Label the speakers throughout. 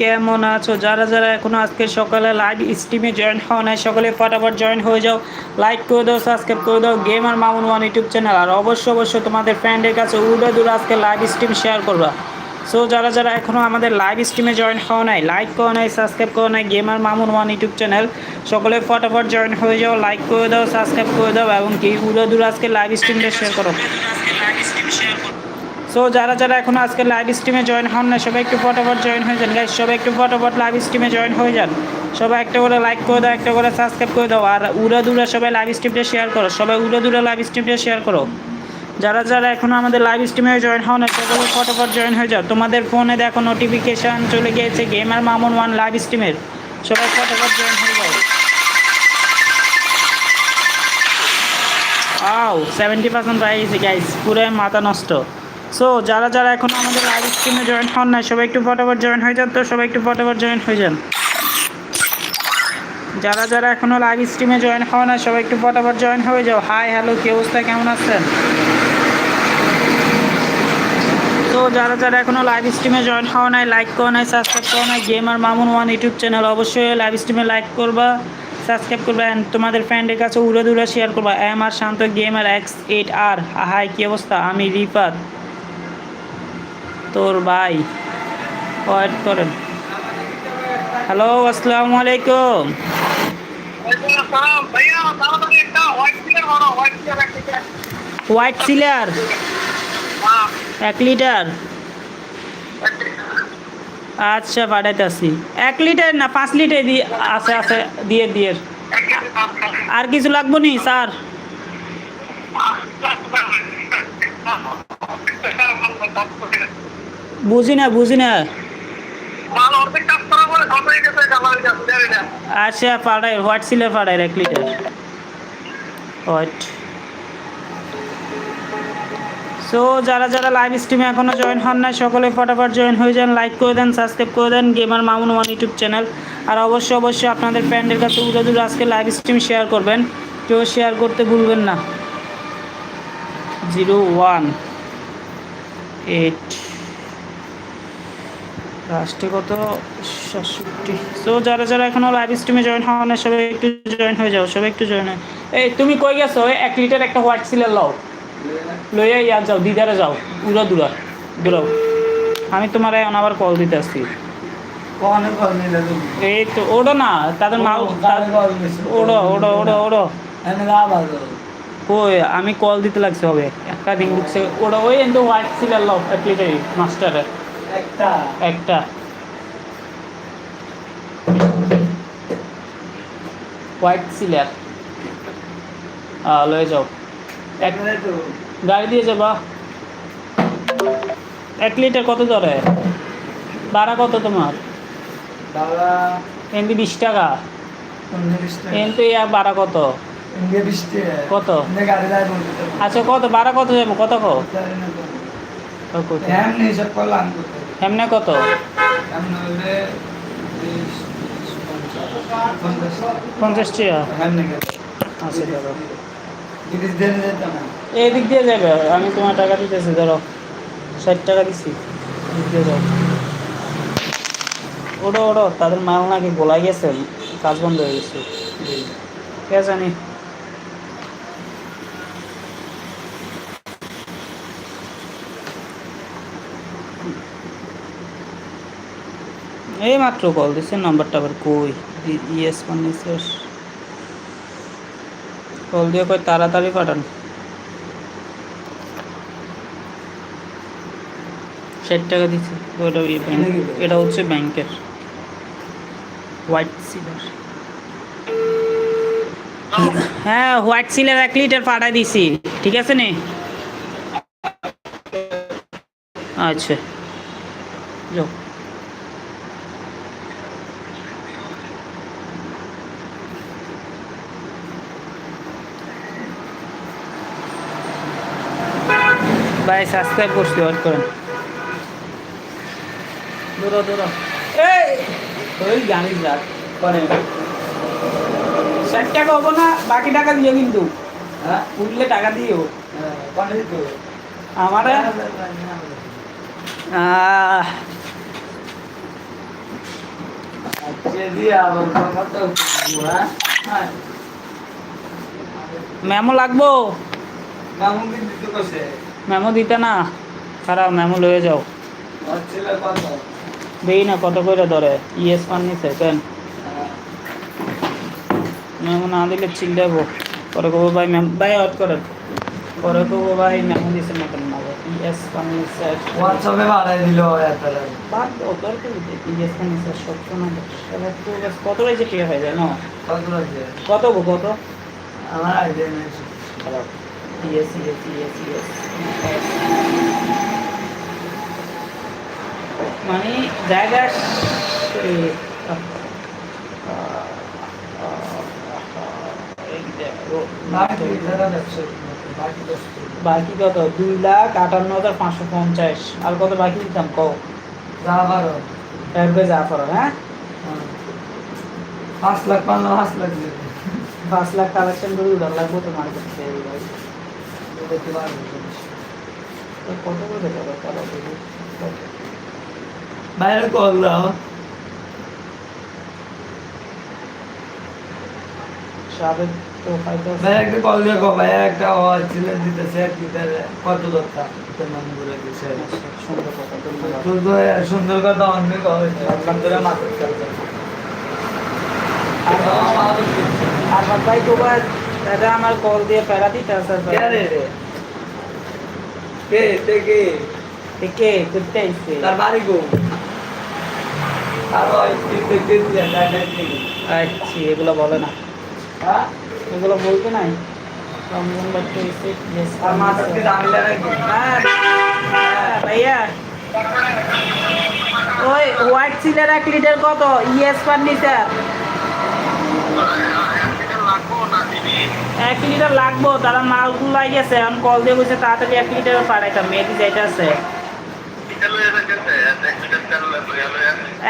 Speaker 1: কেমন আছো? যারা যারা এখনও আজকে সকালে লাইভ স্ট্রিমে জয়েন হও নাই, সকলে ফটাফট জয়েন হয়ে যাও। লাইক করে দাও সাবস্ক্রাইব করে দাও gamer Mamun one YouTube channel আর অবশ্যই অবশ্যই তোমাদের ফ্রেন্ডের কাছে উড়ে দূরে আজকে লাইভ স্ট্রিম শেয়ার করবা। সো যারা যারা এখনও আমাদের লাইভ স্ট্রিমে জয়েন হও নাই লাইক করো নাই সাবস্ক্রাইব করো নাই gamer Mamun one YouTube channel সকলে ফটাফট জয়েন হয়ে যাও লাইক করে দাও সাবস্ক্রাইব করে দাও, এবং কি উড়ে দূরে আজকে লাইভ স্ট্রিমটা শেয়ার করো। সো যারা যারা এখন আজকে লাইভ স্ট্রিমে জয়েন হন না, সবাই একটু ফটোফট জয়েন হয়ে যান। গাইস সবাই একটু ফটোফট লাইভ স্ট্রিমে জয়েন হয়ে যান। সবাই একটা করে লাইক করে দাও, একটা করে সাবস্ক্রাইব করে দাও। আর উড়ে দূরে সবাই লাইভ স্ট্রিমটা শেয়ার করো। সবাই উড়ে দূরে লাইভ স্ট্রিমটা শেয়ার করো। যারা যারা এখনও আমাদের লাইভ স্ট্রিমে জয়েন হন না, সবাই ফটোফট জয়েন হয়ে যাও। তোমাদের ফোনে দেখো নোটিফিকেশান চলে গিয়েছে গেমার মামুন ওয়ান লাইভ স্ট্রিমের সবাই ফটোফট জয়েন হয়ে যাও। আও সেভেন্টি পার্সেন্ট পাই গেছে গাইস পুরো মাথা নষ্ট। সো যারা যারা এখন আমাদের লাইভ স্ট্রিমে জয়েন হন না সবাই একটু ফটোফট জয়েন হয়ে যান তো, সবাই একটু ফটোফট জয়েন হয়ে যান। যারা যারা এখনও লাইভ স্ট্রিমে জয়েন হও না সবাই একটু ফটোফট জয়েন হয়ে যাও। হাই হ্যালো কি অবস্থা? কেমন আছেন? তো যারা যারা এখনও লাইভ স্ট্রিমে জয়েন হওয়া নাই লাইক করো নাই সাবস্ক্রাইব করো নাই gamer Mamun one YouTube channel অবশ্যই লাইভ স্ট্রিমে লাইক করবা সাবস্ক্রাইব করবা অ্যান্ড তোমাদের ফ্রেন্ডের কাছে উড়ে দূরে শেয়ার করবা। M R Shanto gamer X eight আর হাই কী অবস্থা? আমি রিফাত। তোর ভাই। ওয়েট করেন। হ্যালো, আসসালামু আলাইকুম। White
Speaker 2: sealer?
Speaker 1: এক লিটার? আচ্ছা পাঠাইতেছি। এক লিটার না, পাঁচ লিটার দিয়ে আছে আছে, দিয়ে দিয়ে। আর কিছু লাগবো নি, স্যার? বুঝি না বুঝি না। আচ্ছা পাঠাই হোয়াইট সিলার পাঠাই এক লিটার? হোয়াইট সো যারা যারা লাইভ স্ট্রিমে এখনও জয়েন হন না সকলে ফটাফট জয়েন হয়ে যান লাইক করে দেন সাবস্ক্রাইব করে দেন gamer Mamun one YouTube channel আর অবশ্যই অবশ্যই আপনাদের ফ্রেন্ডের কাছে উড়ে দূরে আজকে লাইভ স্ট্রিম শেয়ার করবেন। কেউ শেয়ার করতে ভুলবেন না। জিরো ওয়ান এইট লাস্টে কত সাতষট্টি। তো যারা যারা এখনও লাইভ স্ট্রিমে জয়েন হওয়া না সবাই একটু জয়েন হয়ে যাও সবাই একটু জয়েন হয়। এই তুমি কই গেছো? এক লিটার একটা হোয়াইট সিলার লও। লইয়া ইয়ার যাও দিদারে যাও উড়া দুরা দুরাও আমি তোমার এই অনাবার কল দিতে আসছি। এই তো ওড়ো না তাদের মা ওড়ো ওড়ো ওড়ো ওড়ো। কই আমি কল দিতে লাগছে হবে। একটা রিং ঢুকছে। ওড়ো ওই এন্দো হোয়াইট সিলার লও এক লিটারই মাস্টারের
Speaker 3: একটা।
Speaker 1: White sealer. লয়ে যাও। এক গাড়ি দিয়ে যাবা। এক লিটার কত ধরে ভাড়া কত তোমার? এমনি বিশ টাকা। এমনি ভাড়া কত? কত? আচ্ছা কত? ভাড়া কত যাব? কত কো? এমনে কত? পঞ্চাশ টাকা আচ্ছা ধরো। দিয়ে যাবে, আমি তোমার টাকা দিতেছি, ধরো। ষাট টাকা দিছি দিক দিয়ে যাও। ওটো ওটো তাদের মাল নাকি গোলাই গেছে, কাজ বন্ধ হয়ে গেছে। কে জানি এই মাত্র কল দিচ্ছে নাম্বারটা আবার কই? ইয়েস ফার্নিচার কল দিয়ে কই তাড়াতাড়ি পাঠান। ষাট টাকা দিচ্ছে ওটা ব্যাংক এটা হচ্ছে ব্যাংকের। হোয়াইট সিলার হ্যাঁ হোয়াইট সিলার এক লিটার পাঠাই দিছি ঠিক আছে নে? আচ্ছা। যাও। ভাই সাবস্ক্রাইব করছি হট করেন। দৌড়ো দৌড়ো এই জানিস না করেন ষাট টাকা হব না বাকি টাকা দিও কিন্তু।
Speaker 3: হ্যাঁ
Speaker 1: উঠলে টাকা দিও। আমার
Speaker 3: হ্যাঁ? হ্যাঁ।
Speaker 1: মেমো লাগবো?
Speaker 3: মেমো কিন্তু কইছে
Speaker 1: মেমো দিতে না খারাপ মেমো লয়ে যাও। দেই না কত করে ধরে? ইএস পান নিছে কেন? মেমো না দিলে চিল্লাবো। পরে কবো ভাই ম্যাম ভাই আউট করেন। পরে কবো ভাই মেমো দিছে মতন না ইএস পান নিছে।
Speaker 3: হোয়াটসঅ্যাপে বাড়াই দিল এত লাগে
Speaker 1: বাদ দাও দরকার ইএস পান নিছে সবসময় সবার তো বাস কত রয়েছে ঠিক হয়ে যায় না?
Speaker 3: কত
Speaker 1: গো কত
Speaker 3: আমার আইডিয়া নেই।
Speaker 1: ইএস ইএস ইএস ইএস মানে জায়গা।
Speaker 3: বাকি
Speaker 1: কত? দুই লাখ আটান্ন হাজার পাঁচশো পঞ্চাশ। আর কত বাকি দিতাম? কও
Speaker 3: যা পারো
Speaker 1: একবার যা করো হ্যাঁ।
Speaker 3: পাঁচ লাখ পাঁচ লাখ
Speaker 1: পাঁচ লাখ কালেকশন করে উড়ান লাগবো তো মার্কেট
Speaker 3: দেখতে পারব
Speaker 1: তো কত দেবো তারা দেখি কত?
Speaker 3: বাইরে কল দাও।
Speaker 1: সাবেক তো হয়তো
Speaker 3: ভাই একটা কল দিয়ে ভাই একটা ছিল দিতেছে দিতে কত দরকার তোর নাম বলে দিছে
Speaker 1: সুন্দর কথা
Speaker 3: তোর তো সুন্দর কথা অনেক হয়েছে। আপনার ধরে মাথা
Speaker 1: আর ভাই তোমার দাদা আমার কল দিয়ে প্যারা দিতে স্যার
Speaker 3: কে রে? কে? তে কে?
Speaker 1: কে? করতে আইছে
Speaker 3: তার বাড়ি গো আর ওই তে
Speaker 1: আচ্ছা এগুলো বলে না।
Speaker 3: হ্যাঁ?
Speaker 1: এগুলো বলতে নাই? রমজান
Speaker 3: দামি লাগাই
Speaker 1: হ্যাঁ, হ্যাঁ, ভাইয়া। ওই হোয়াইট সিলের এক লিটার কত? ইএস ফার্নিচার এক লিটার লাগবো তারা মালগুলো লাই গেছে আমি কল দিয়ে বলছে তাড়াতাড়ি এক লিটার পাঠাইতাম মেয়েদি যাইতেছে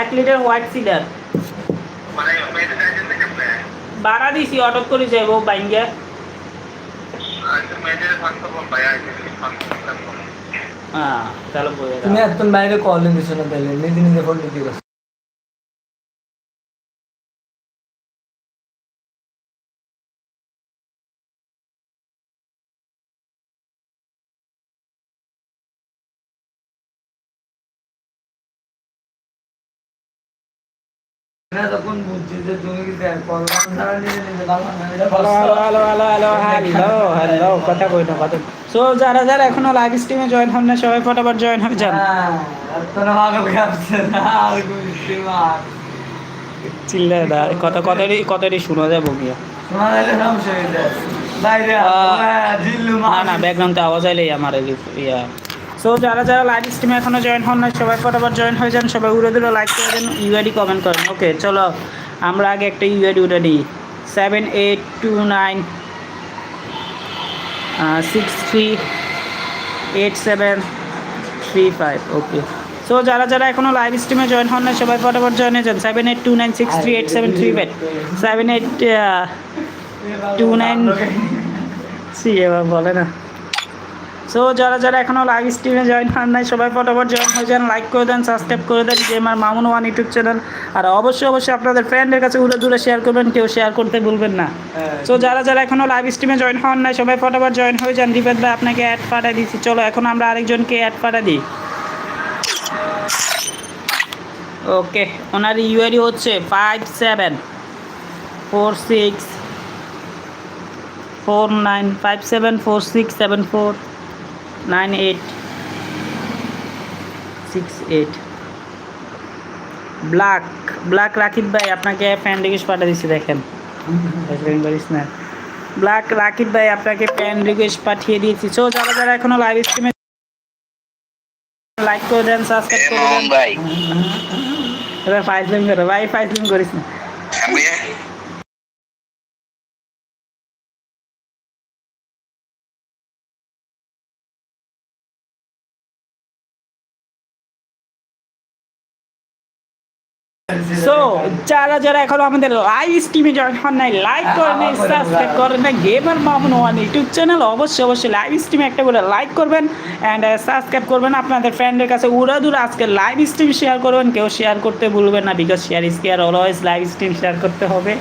Speaker 1: এক লিটার হোয়াইট সিলার বাড়া দিছি অটো করে যাইব বাইঙ্গে। হ্যাঁ তাহলে বলে
Speaker 3: তুমি একদম বাইরে কল দিছো না তাহলে নিজে নিজে ফোন দিতে তখন বুঝছি যে তুমি কি না এটা
Speaker 1: hello hello hello hello hello hello কথা কই না কথা সো যারা যারা এখনও লাইভ স্ট্রিমে জয়েন হন না সবাই ফটাফট জয়েন হয়ে যান।
Speaker 3: হ্যাঁ না ভালো কাটছে না আর বুঝছি মার
Speaker 1: চিল্লা দা কথা কথারই কথারই শোনা যাব গিয়া
Speaker 3: শোনা যাইলে সমস্যা হয়ে যায়। বাইরে
Speaker 1: আহ,
Speaker 3: হ্যাঁ জিল্লু
Speaker 1: না
Speaker 3: মার
Speaker 1: ব্যাকগ্রাউন্ডে আওয়াজ আইলেই আমার ইয়া। সো যারা যারা লাইভ স্ট্রিমে এখনও জয়েন হন না সবাই ফটাফট জয়েন হয়ে যান সবাই উড়ে দিলে লাইক করে দেন ইউআইডি কমেন্ট করেন। ওকে চলো আমরা আগে একটা ইউআইডি উড়ে নিই। Seven eight two nine six three eight seven three five okay so যারা যারা এখনও লাইভ স্ট্রিমে জয়েন হন না সবাই ফটাফট জয়েন হয়ে যান। Seven eight two nine six three eight seven three five seven eight two nine C এবার বলে না। সো যারা যারা এখনও লাইভ স্ট্রিমে জয়েন হন নাই সবাই ফটাফট জয়েন হয়ে যান লাইক করে দেন সাবস্ক্রাইব করে দেন যে আমার মামুন ওয়ান ইউটিউব চ্যানেল আর অবশ্যই অবশ্যই আপনাদের ফ্রেন্ডের কাছে উড়ে দূরে শেয়ার করবেন কেউ শেয়ার করতে ভুলবেন না। সো যারা যারা এখনও লাইভ স্ট্রিমে জয়েন হন নাই সবাই ফটাফট জয়েন হয়ে যান। দীপেশ ভাই আপনাকে অ্যাড পাঠিয়ে দিচ্ছি চলো এখন আমরা আরেকজনকে অ্যাড পাঠিয়ে দিই। ওকে ওনার ইউআইডি হচ্ছে five seven four six four nine five seven four six seven four nine eight six eight. Black black Rakib ভাই আপনাকে ফ্যান রিকোয়েস্ট পাঠিয়ে দিচ্ছি দেখেন। ব্ল্যাক রাকিব ভাই আপনাকে ফ্যান রিকোয়েস্ট পাঠিয়ে দিয়েছি। সো যারা যারা এখনও লাইভ স্ট্রিমে লাইক করে দেন সাবস্ক্রাইব করে দেন।
Speaker 2: ভাই।
Speaker 1: এবার ফাইজলিং করে। ভাই ফাইজলিং করিস না। যারা যারা এখনও আমাদের লাইভ স্ট্রিমে জয়েন হন নাই লাইক করে নাই সাবস্ক্রাইব করেন না gamer Mamun one YouTube channel অবশ্যই অবশ্যই লাইভ স্ট্রিমে একটা করে লাইক করবেন অ্যান্ড সাবস্ক্রাইব করবেন। আপনাদের ফ্রেন্ডের কাছে উড়া দূর আজকে লাইভ স্ট্রিম শেয়ার করবেন। কেউ শেয়ার করতে ভুলবেন না because share is care always live stream share করতে হবে।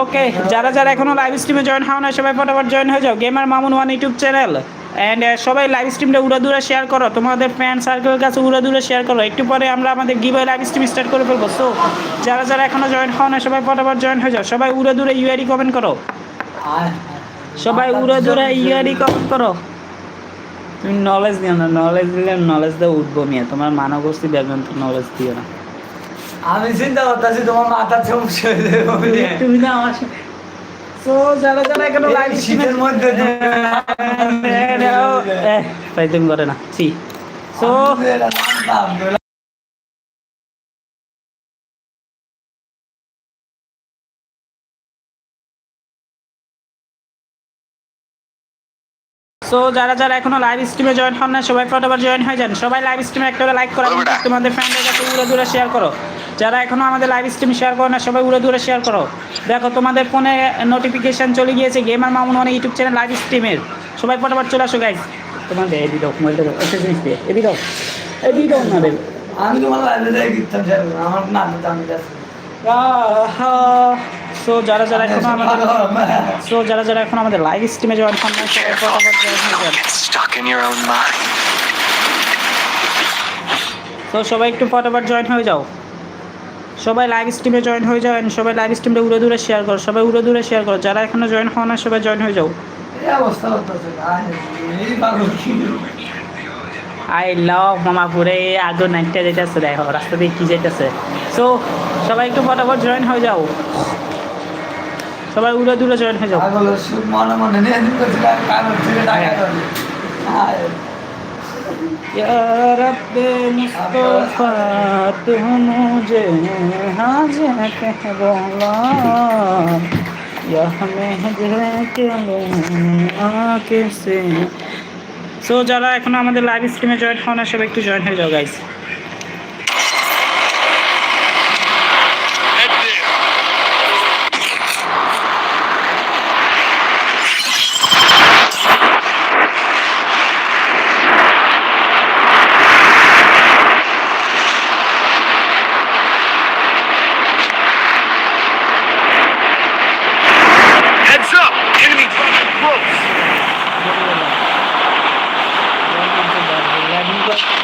Speaker 1: ওকে যারা যারা এখনও লাইভ স্ট্রিমে জয়েন হও না সবাই ফটাফট জয়েন হয়ে যাও। Gamer Mamun one YouTube channel and সবাই লাইভ স্ট্রিমটা উড়া দূরে শেয়ার করো। তোমাদের ফ্রেন্ড সার্কেলের কাছে উড়া দূরে শেয়ার করো। একটু পরে আমরা আমাদের গিভ লাইভ স্ট্রিম স্টার্ট করে ফেলব। সো যারা যারা এখনও জয়েন হও না সবাই ফটাফট জয়েন হয়ে যাও। সবাই উড়া দূরে ইউআরই কমেন্ট করো। সবাই উড়া দূরে ইউআরই কমেন্ট করো। তুমি নলেজ দিও না। নলেজ দিলে নলেজ দিয়ে উঠবো মিয়া। তোমার মানবস্তি দেখবেন তো নলেজ দিও না।
Speaker 3: আমি চিন্তা করতেছি তোমার মাথা বলে।
Speaker 1: তুমি না আমার সো যারা যারা এখনও লাইভ
Speaker 3: শীতের মধ্যে
Speaker 1: করে না সি। সো
Speaker 3: তো
Speaker 1: সো যারা যারা এখনও লাইভ স্ট্রিমে জয়েন হন না সবাই ফটোবার জয়েন হয়ে যান। সবাই লাইভ স্ট্রিমে একটা লাইক করো তোমাদের ফ্রেন্ডের কাছে উড়ে দূরে শেয়ার করো। যারা এখনও আমাদের লাইভ স্ট্রিম শেয়ার করো না সবাই উড়ে দূরে শেয়ার করো। দেখো তোমাদের ফোনে নোটিফিকেশন চলে গিয়েছে গেমার মামুন অনেক ইউটিউব চ্যানেল লাইভ স্ট্রিমের সবাই ফটোবার চলে আসো গাইজ তোমাদের এদি দাও মোবাইলটা দাও একটা জিনিস দিয়ে এদি দাও এদি দাও না
Speaker 3: আমি তোমার লাইব্রেরি গিয়েছিলাম স্যার আমার না
Speaker 1: সো যারা যারা এখনও আমাদের সো যারা যারা এখন আমাদের লাইভ স্ট্রিমে জয়েন হন না সবাই জয়েন. তো সবাই একটু ফটোফট জয়েন হয়ে যাও। সবাই লাইভ স্ট্রিমে জয়েন হয়ে যাও সবাই লাইভ স্ট্রিমটা উড়ে দূরে শেয়ার করো সবাই উড়ে দূরে শেয়ার করো। যারা এখনও জয়েন হও না সবাই জয়েন হয়ে যাও। আই লাভ মামাপুরে আগুন নাইটটা যেতেছে দেখো রাস্তা দিয়ে কি যেতেছে। সো সবাই একটু ফটাফট জয়েন হয়ে যাও। সবাই উড়ে দূরে জয়েন হয়ে যাও।
Speaker 3: یا رب مصطفیٰ
Speaker 1: تو مجھے حاضر کہہ بولا یا ہمیں ہجرے کے لیے آکے سے সো যারা এখন আমাদের লাইভ স্ট্রিমে জয়েন হন না সবাই একটু জয়েন হয়ে যাও গাইস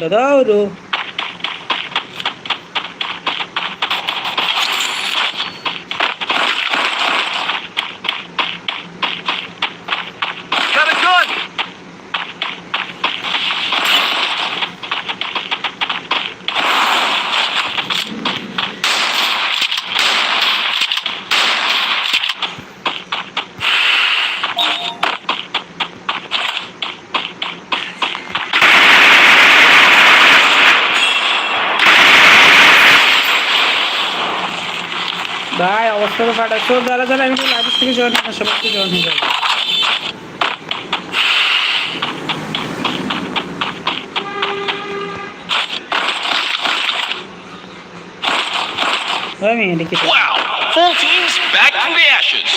Speaker 2: दादा ಅವರು
Speaker 1: ভাই অবস্থা তো ফাটা সো যারা যারা এখন লাইভ থেকে জয়েন হন না সবাই একটু জয়েন হয়ে যাও আমি এদিকে
Speaker 2: Wow! Full teams back from the ashes.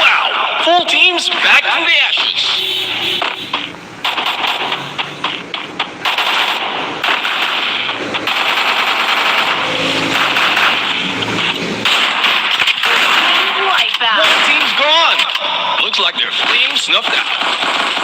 Speaker 2: Wow! Full teams back from the like fleeing snuffed out.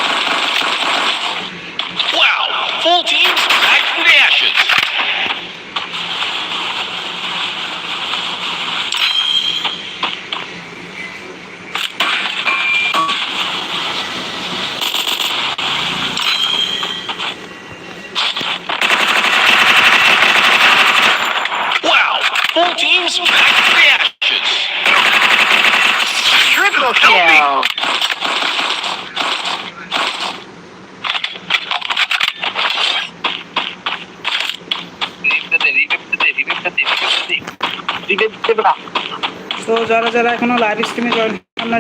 Speaker 1: তো যারা এখনও লাইভ স্ট্রিমে জয়েন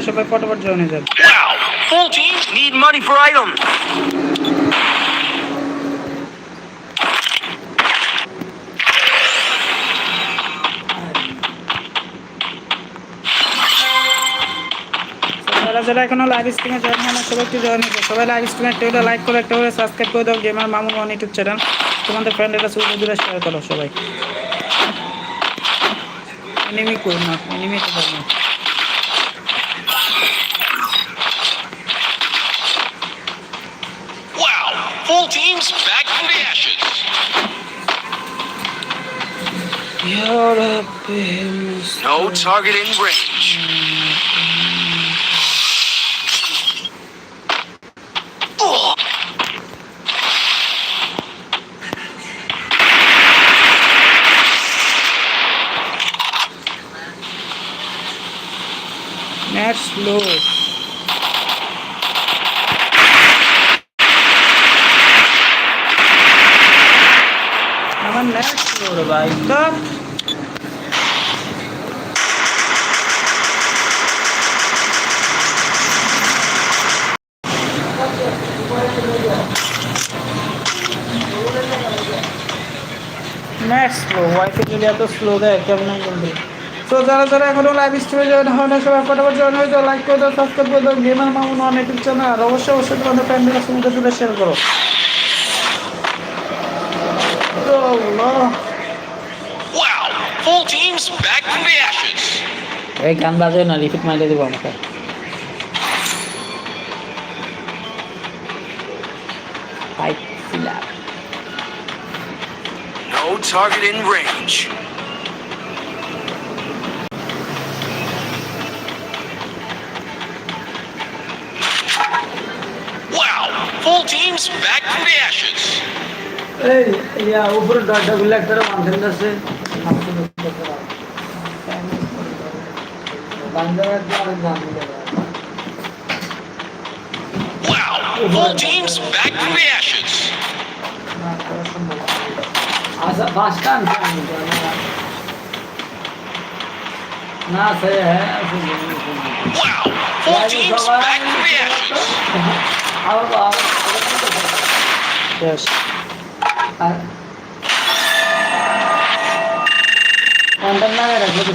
Speaker 1: সবাই জয়েন হয়ে
Speaker 2: Full teams need money for items.
Speaker 1: যারা এখনও লাইভ স্ট্রিমে জয়েন হয় না সবাই একটু জয়েন সবাই লাইভ স্ট্রিমে একটা লাইক করে, একটা সাবস্ক্রাইব করে দাও গেমার মামুন ইউটিউব চ্যানেল তোমাদের ফ্রেন্ড এটা সুযোগ শেয়ার করো সবাই। এনিমি করো না এনিমি তো করো না
Speaker 2: Wow! Full teams back from the ashes. No target in range.
Speaker 1: ভাই তো স্লো ওয়াইফাই যদি এত স্লো দেয়, কেমন তো যারা যারা লাইভ জয়েন হয় না সবাই জয়েন করে মামুন আর অবশ্যই অবশ্যই তোমাদের ফ্যামিলির মধ্যে শেয়ার করো। তো আল্লাহ।
Speaker 2: Wow! Full teams back from the ashes.
Speaker 1: এই গান বাজে না রিপিট মাইলে দেবো আমাকে five filler
Speaker 2: No target in range. Wow! Full teams back from the ashes.
Speaker 3: এই ইয়া উপরে দরজা গুলো একটা মানুষের কাছে
Speaker 2: Wow! Full teams back from the ashes.
Speaker 3: আচ্ছা বাসটা আনছে আমি তো, না। না সে হ্যাঁ
Speaker 2: Wow! Full teams back from the ashes.
Speaker 3: আবার বাবা
Speaker 1: Yes.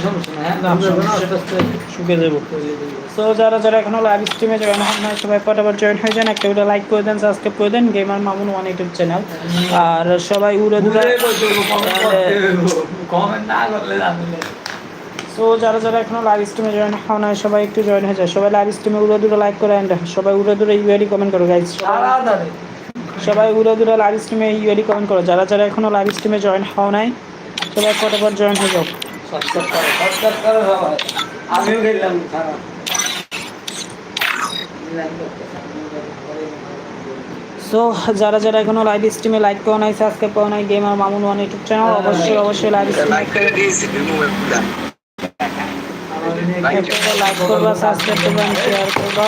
Speaker 3: সমস্যা নেই হ্যাঁ?
Speaker 1: যারা যারা এখনও লাইভ স্ট্রিমে জয়েন হন না সবাই জয়েন হয়ে যান। একটা লাইক করে দেন সাবস্ক্রাইব করে দেন gamer Mamun one YouTube channel আর সবাই উড়ে দূরে সো যারা যারা এখনও লাইভ স্ট্রিমে জয়েন হন না সবাই একটু জয়েন হয়ে যায় সবাই লাইভ স্ট্রিমে উড়ে দূরে লাইক করে অ্যান্ড সবাই উড়ে দূরে ইউআইডি কমেন্ট করো গাইজ সবাই উড়ে দূরে লাইভ স্ট্রিমে ইউআইডি কমেন্ট করো। যারা যারা এখনও লাইভ স্ট্রিমে জয়েন হও নাই সবাই ফটাফট জয়েন হয়ে যাও।
Speaker 3: সাবস্ক্রাইব করো সাবস্ক্রাইব করো সবাই। আমিও গেলাম
Speaker 1: সো যারা যারা এখনও লাইভ স্ট্রিমে লাইক করো নাই সাবস্ক্রাইব করো নাই gamer Mamun one YouTube channel অবশ্যই অবশ্যই লাইভ স্ট্রিমে লাইক করবা সাবস্ক্রাইব করবা শেয়ার করবা।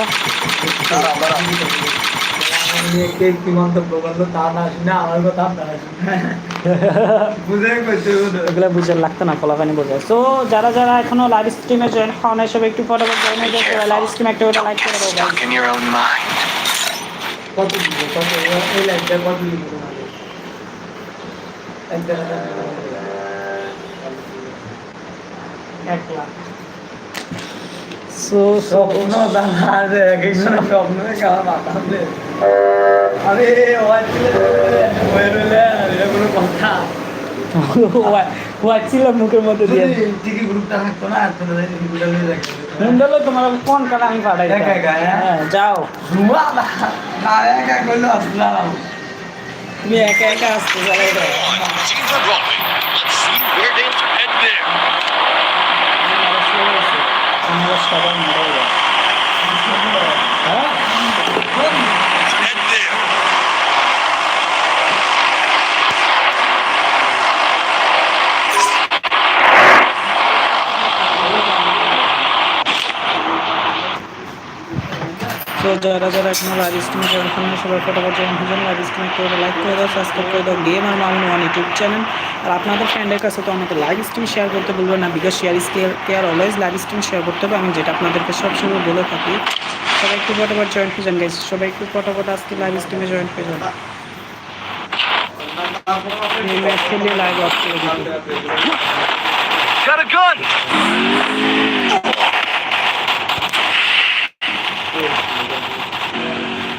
Speaker 3: কে কি মন্তব্য করল তা না শুনে আমার কথা আপনারা
Speaker 1: এগুলো বুঝে লাগতো না কলাপানি বোঝা। সো যারা যারা এখনও লাইভ স্ট্রিমে জয়েন হও নাই সবাই একটু ফটাফট জয়েন হয়ে যাও লাইভ স্ট্রিমে একটা করে লাইক করে
Speaker 2: mind.
Speaker 3: কত দিব কত এই লাইনটা কত দিব এক
Speaker 1: লাখ। সো
Speaker 3: স্বপ্ন দাঁড়ার এক একজনের স্বপ্ন আমার মাথা কোনো কথা।
Speaker 1: ছিল মুখের মধ্যে দিয়ে।
Speaker 3: টিকি গ্রুপটা থাকতো না আর যদি গ্রুপটা নিয়ে রাখতো
Speaker 1: মুন্ডালো তোমার কোন কালা আমি পাঠাই
Speaker 3: একা একা, হ্যাঁ?
Speaker 1: হ্যাঁ যাও।
Speaker 3: না একা করলে আসলাম
Speaker 1: তুমি একা একা আসতে তো যারা যারা এখনও লাইভ স্ট্রিমে জয়েন করেন সবাই ফটোফট জয়েন হয়ে লাইভ স্ট্রিমে করে লাইক করে দাও সাবস্ক্রাইব করে দাও গেম আর মামুন ওয়ান ইউটিউব চ্যানেল আর আপনাদের ফ্রেন্ডের কাছে তো আমাকে লাইভ স্ট্রিম শেয়ার করতে বলবেন না because share is care always live stream share করতে হবে। আমি যেটা আপনাদেরকে সবসময় বলে থাকি, সবাই একটু ফটোফট জয়েন হয়ে যান গাইজ সবাই একটু ফটোফট আজকে লাইভ স্ট্রিমে জয়েন হয়ে যান। লাইভ অফ করে দিবো।